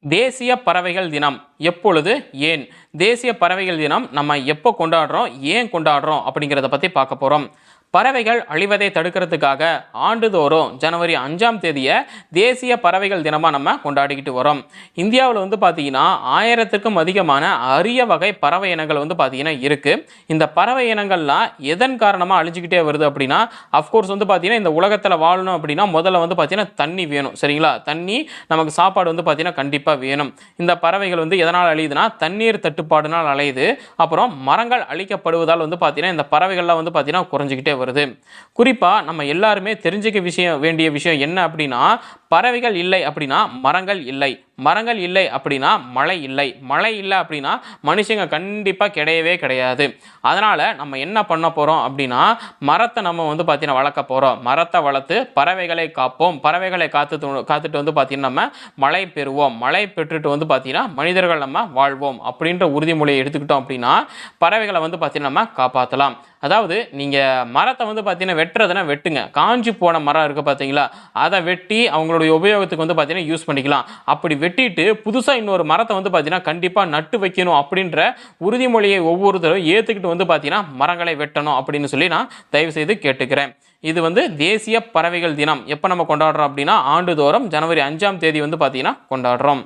தேசிய பறவைகள் தினம். எப்பொழுது? ஏன்? தேசிய பறவைகள் தினம் நம்ம எப்போ கொண்டாடுறோம்? ஏன் கொண்டாடுறோம்? அப்படிங்கிறத பற்றி பார்க்க போகிறோம் பறவைகள் அழிவதை தடுக்கிறதுக்காக ஆண்டுதோறும் ஜனவரி அஞ்சாம் தேதியை தேசிய பறவைகள் தினமாக நம்ம கொண்டாடிக்கிட்டு வரோம். இந்தியாவில் வந்து பார்த்தீங்கன்னா ஆயிரத்துக்கும் அதிகமான அரிய வகை பறவை இனங்கள் வந்து பார்த்தீங்கன்னா இருக்குது இந்த பறவை இனங்கள்லாம் எதன் காரணமாக அழிஞ்சிக்கிட்டே வருது அப்படின்னா அஃப்கோர்ஸ் வந்து பார்த்தீங்கன்னா இந்த உலகத்தில் வாழணும் அப்படின்னா முதல்ல வந்து பார்த்தீங்கன்னா தண்ணி வேணும் சரிங்களா? தண்ணி நமக்கு சாப்பாடு வந்து பார்த்திங்கன்னா கண்டிப்பாக வேணும். இந்த பறவைகள் வந்து எதனால் அழியுதுன்னா தண்ணீர் தட்டுப்பாடுனால் அலையுது. அப்புறம் மரங்கள் அழிக்கப்படுவதால் வந்து பார்த்திங்கன்னா இந்த பறவைகள்லாம் வந்து பார்த்தீங்கன்னா குறைஞ்சிக்கிட்டே வருது. குறிப்பாக நம்ம எல்லாருமே தெரிஞ்சுக்க விஷயம் வேண்டிய விஷயம் என்ன அப்படின்னா பறவைகள் இல்லை அப்படின்னா மரங்கள் இல்லை. மரங்கள் இல்லை அப்படின்னா மழை இல்லை. மழை இல்லை அப்படின்னா மனுஷங்க கண்டிப்பாக கிடையவே கிடையாது. அதனால் நம்ம என்ன பண்ண போகிறோம் அப்படின்னா மரத்தை நம்ம வந்து பார்த்திங்கன்னா வளர்க்க போகிறோம் மரத்தை வளர்த்து பறவைகளை காப்போம். பறவைகளை காத்து காத்துட்டு வந்து பார்த்திங்கன்னா நம்ம மழை பெறுவோம். மழை பெற்றுட்டு வந்து பார்த்தீங்கன்னா மனிதர்கள் நம்ம வாழ்வோம் அப்படின்ற உறுதிமொழியை எடுத்துக்கிட்டோம் அப்படின்னா பறவைகளை வந்து பார்த்தீங்கன்னா நம்ம காப்பாற்றலாம் அதாவது நீங்கள் மரத்தை வந்து பார்த்திங்கன்னா வெட்டுறதுன்னா வெட்டுங்க. காஞ்சி போன மரம் இருக்குது பார்த்தீங்களா அதை வெட்டி அவங்களோட உங்களுடைய உபயோகத்துக்கு வந்து பார்த்தீங்கன்னா யூஸ் பண்ணிக்கலாம். அப்படி வெட்டிட்டு புதுசாக இன்னொரு மரத்தை வந்து பார்த்தீங்கன்னா கண்டிப்பாக நட்டு வைக்கணும் அப்படின்ற உறுதிமொழியை ஒவ்வொருத்தரும் ஏற்றுக்கிட்டு வந்து பார்த்தீங்கன்னா மரங்களை வெட்டணும் அப்படின்னு சொல்லி நான் தயவு செய்து கேட்டுக்கிறேன். இது வந்து தேசிய பறவைகள் தினம். எப்போ நம்ம கொண்டாடுறோம் அப்படின்னா ஆண்டுதோறும் ஜனவரி அஞ்சாம் தேதி வந்து பார்த்தீங்கன்னா கொண்டாடுறோம்.